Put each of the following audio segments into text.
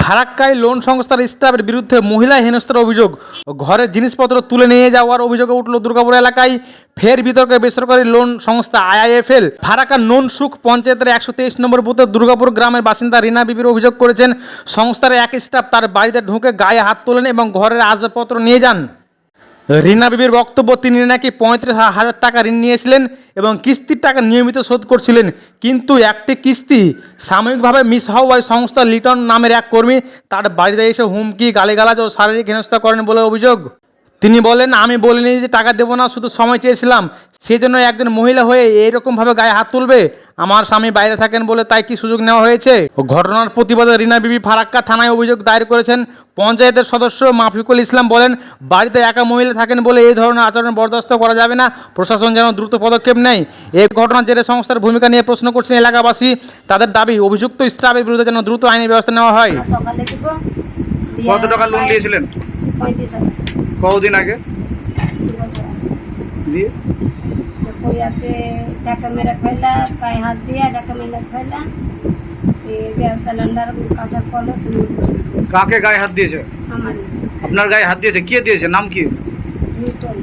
ফারাক্কায় loan সংস্থার স্টাফের বিরুদ্ধে মহিলা হেনস্থার অভিযোগ। ঘরের জিনিসপত্র তুলে নিয়ে যাওয়ার অভিযোগে উঠল দুর্গাপুর এলাকায়। ফের বিতর্কে বেসরকারি লোন সংস্থা আইআইএফএল। ফারাক্কা নোন সুখ পঞ্চায়েতের একশো তেইশ নম্বর বুথে দুর্গাপুর গ্রামের বাসিন্দা রিনা বিবির অভিযোগ করেছেন, সংস্থার এক স্টাফ তার বাড়িতে ঢুকে গায়ে হাত তোলেন এবং ঘরের আসবাবপত্র নিয়ে যান। রিনা বিবির বক্তব্য, তিনি নাকি পঁয়ত্রিশ হাজার টাকা ঋণ নিয়েছিলেন এবং কিস্তির টাকা নিয়মিত শোধ করছিলেন। কিন্তু একটি কিস্তি সাময়িকভাবে মিস হওয়ায় সংস্থা লিটন নামের এক কর্মী তার বাড়িতে এসে হুমকি, গালিগালাজ ও শারীরিক হেনস্থা করেন বলে অভিযোগ। তিনি বলেন, আমি বলিনি যে টাকা দেবো না, শুধু সময় চেয়েছিলাম। সেই জন্য একজন মহিলা হয়ে এইরকমভাবে গায়ে হাত তুলবে। আমার স্বামী বাইরে থাকেন বলে তাই কি সুযোগ নেওয়া হয়েছে? ঘটনার প্রতিবাদে রিনা বিবি ফারাক্কা থানায় অভিযোগ দায়ের করেছেন। পঞ্চায়েতের সদস্য মাফিকুল ইসলাম বলেন বাড়িতে একা মহিলা থাকেন বলে এই ধরনের আচরণ বরদাস্ত করা যাবে না। প্রশাসন যেন দ্রুত পদক্ষেপ নেয়। এই ঘটনার জেরে সংস্থার ভূমিকা নিয়ে প্রশ্ন করছেন এলাকাবাসী। তাদের দাবি অভিযুক্ত স্টাফের বিরুদ্ধে যেন দ্রুত আইনি ব্যবস্থা নেওয়া হয়। কত টাকা লোন দিয়েছিলেন? কতদিন আগে। দিয়ে? তো কইয়াকে ঢাকা মেরে খইলা পায়ে হাত দিয়ে ঢাকা মেরে খইলা। গ্যাস সিলিন্ডার কাঁচার কলস কাকে গায়ে হাত দিয়েছে? আমারই আপনার গায়ে হাত দিয়েছে? কে দিয়েছে? নাম কি? লিটন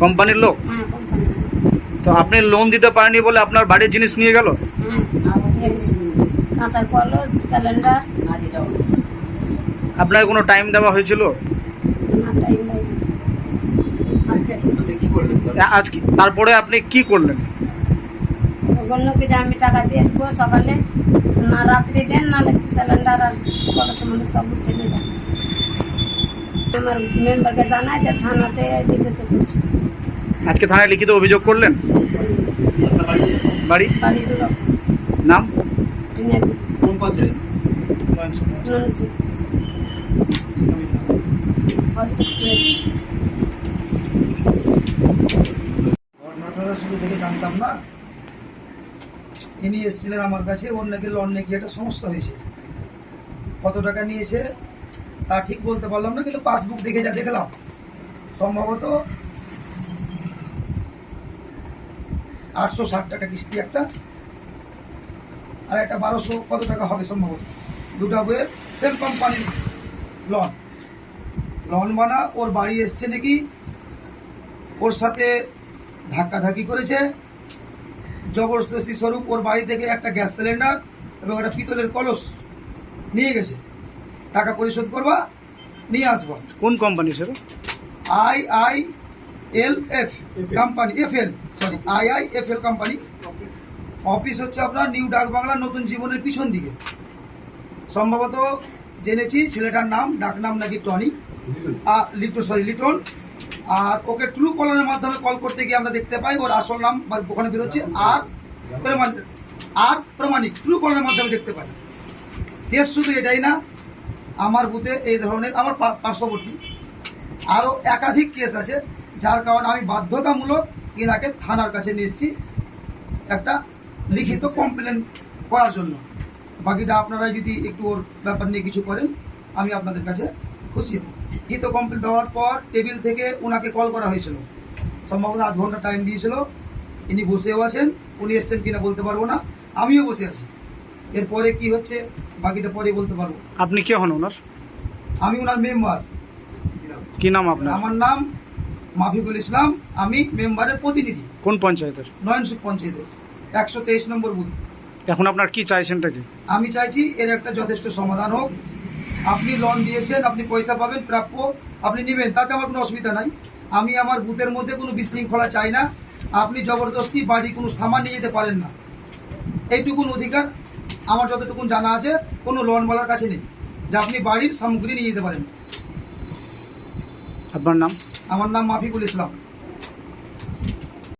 কোম্পানির লোক? হ্যাঁ কোম্পানি তো আপনি লোন দিতে পারেননি বলে আপনার বাড়ির জিনিস নিয়ে গেল? হ্যাঁ কাঁচার কলস সিলিন্ডার। আপনাকে কোনো টাইম দেওয়া হয়েছিল? না টাইম লাগে আ- আজ কি- তারপরে আপনি কি করলেন? বলল কি যে আমি টাকা দিয়ে দেবো সকালে না রাত্রি দেন নাহলে সিলিন্ডার আর কলস মানে সব উঠে নিয়ে যান। আমার মেম্বারকে জানাই যে থানাতে দিতে তো করছি আজকে থানায় লিখিত অভিযোগ করলেন? বাড়ি? বাড়ি নাম? কোন পঞ্চায়েত? ননসি হচ্ছে জানতাম না। ইনি এসেছিলেন আমার কাছে, ওর নাকি লোন নাকি একটা সমস্যা হয়েছে। কত টাকা নিয়েছে, তা ঠিক বলতে পারলাম না, কিন্তু পাসবুক দেখে যা দেখলাম। সম্ভবত আটশো ষাট টাকা কিস্তি একটা, আর একটা বারোশো কত টাকা হবে সম্ভবত? দুটা বইয়ের সেম কোম্পানির লন লন বানা ওর বাড়ি এসছে নাকি? ওর সাথে ধাক্কাধাক্কি করেছে। জবরদস্তি স্বরূপ ওর বাড়ি থেকে একটা গ্যাস সিলিন্ডার এবং একটা পিতলের কলস নিয়ে গেছে। টাকা পরিশোধ করবা নিয়ে আসবা। কোন company sir I I L F company F L sorry I I F L company office হচ্ছে আপনার নিউ ডাক বাংলা নতুন জীবনের পিছন দিকে। সম্ভবত জেনেছি ছেলেটার নাম ডাক নাম নাকি টনি। লিটন সরি লিটন। আর ওকে ট্রু কলারের মাধ্যমে কল করতে গিয়ে আমরা দেখতে পাই, ওর আসল নাম ওখানে বেরোচ্ছে আর আর প্রমাণিক ট্রু কলারের মাধ্যমে দেখতে পাই। কেস শুধু এটাই না, আমার বুথে এই ধরনের, আমার পার্শ্ববর্তী আরও একাধিক কেস আছে, যার কারণে আমি বাধ্যতামূলক এনাকে থানার কাছে নিয়ে এসেছি একটা লিখিত কমপ্লেন করার জন্য। বাকিটা আপনারা যদি একটু ওর ব্যাপার নিয়ে কিছু করেন, আমি আপনাদের কাছে খুশি হব। লিখিত কমপ্লিট হওয়ার পর টেবিল থেকে ওনাকে কল করা হয়েছিল। সম্ভবত আধ ঘণ্টা টাইম দিয়েছিল। ইনি বসেও আছেন উনি এসছেন কিনা বলতে পারব না। আমিও বসে আছি। এরপরে কি হচ্ছে বাকিটা পরে বলতে পারব। আপনি কে হন ওনার? আমি ওনার মেম্বার কি নাম আপনার? আমার নাম মাফিকুল ইসলাম। আমি মেম্বারের প্রতিনিধি। কোন পঞ্চায়েতের? নয়নসুখ পঞ্চায়েতের। একশো তেইশ নম্বর বুথ। এখন আপনার কি চাইছেনটা কি? আমি চাইছি এর একটা যথেষ্ট সমাধান হোক। আপনি লোন দিয়েছেন আপনি পয়সা পাবেন প্রাপ্য আপনি নেবেন তাতে আমার কোনো অসুবিধা নাই। আমি আমার বুথের মধ্যে কোনো বিশৃঙ্খলা চাই না। আপনি জবরদস্তি বাড়ি কোনো সামান নিয়ে যেতে পারেন না। এইটুকুন অধিকার আমার যতটুকুন জানা আছে কোনো লোনওয়ালার কাছে নেই যে আপনি বাড়ির সামগ্রী নিয়ে যেতে পারেন। আপনার নাম? আমার নাম মাফিকুল ইসলাম।